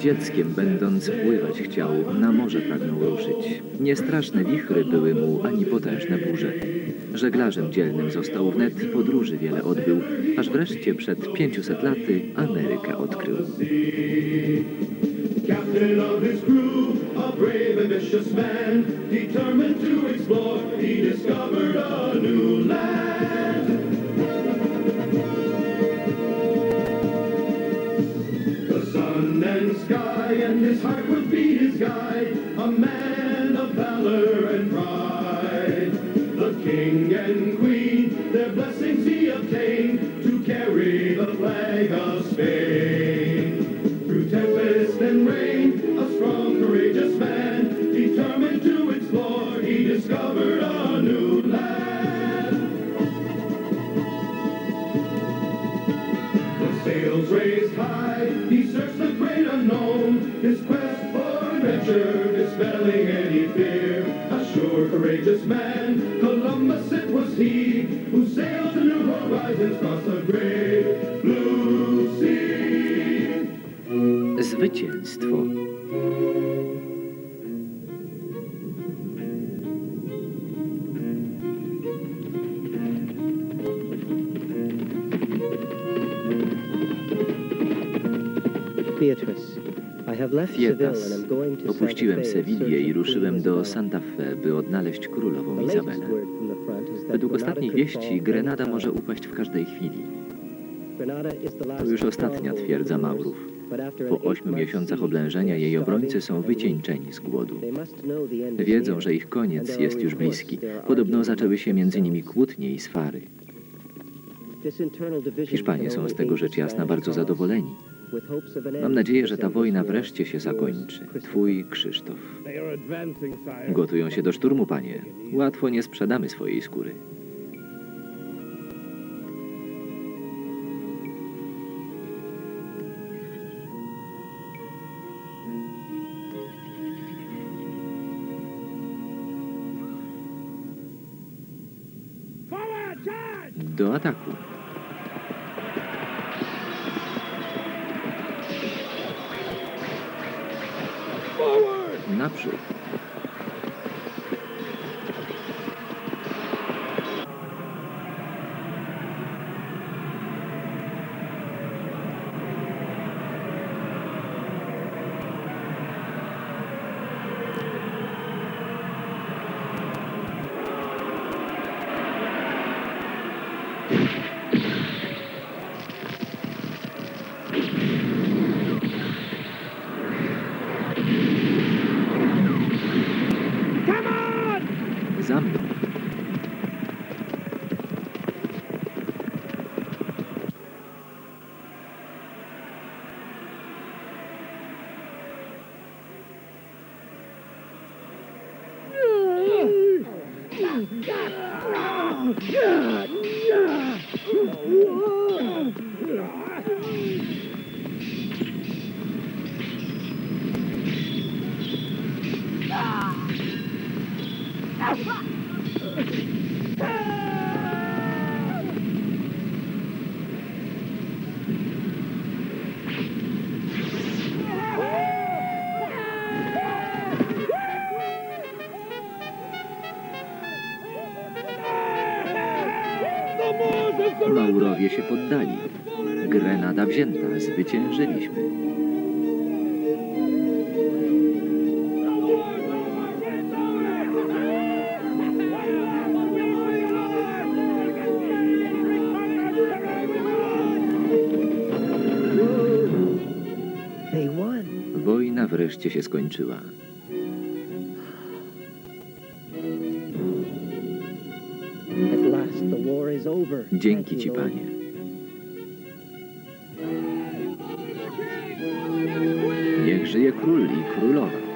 Dzieckiem będąc pływać chciał, na morze pragnął ruszyć. Niestraszne wichry były mu, ani potężne burze. Żeglarzem dzielnym został wnet, podróży wiele odbył, aż wreszcie przed 500 laty Amerykę odkrył. Captain of his crew, a brave and man, determined to explore, he discovered sky and his heart would be his guide, a man of valor and pride. The king and queen, their blessings he obtained to carry the flag of Spain. Through tempest and rain, a strong, courageous man, determined to explore, he discovered a new land. The sails raised high, he searched the adventure, dispelling any fear. A sure, courageous man, Columbus it was he, who sailed to new horizons across the great blue sea. Zwycięstwo. Beatrice, Santa Opuściłem search i ruszyłem do. Santa Fe, by odnaleźć królową Izabelę. Według ostatnich wieści Grenada może upaść w każdej chwili. To już ostatnia twierdza Maurów. Po ośmiu miesiącach oblężenia jej obrońcy są wycieńczeni z głodu. Wiedzą, że ich koniec jest już bliski. Podobno zaczęły się między nimi kłótnie i swary. Hiszpanie są z tego rzecz jasna bardzo zadowoleni. Mam nadzieję, że ta wojna wreszcie się zakończy. Twój Krzysztof. Gotują się do szturmu, panie. Łatwo nie sprzedamy swojej skóry. Do ataku. Forward! Naprzód. zusammen. God! Maurowie się poddali. Grenada wzięta. Zwyciężyliśmy. Wojna wreszcie się skończyła. Dzięki ci, panie. Niech żyje król i królowa.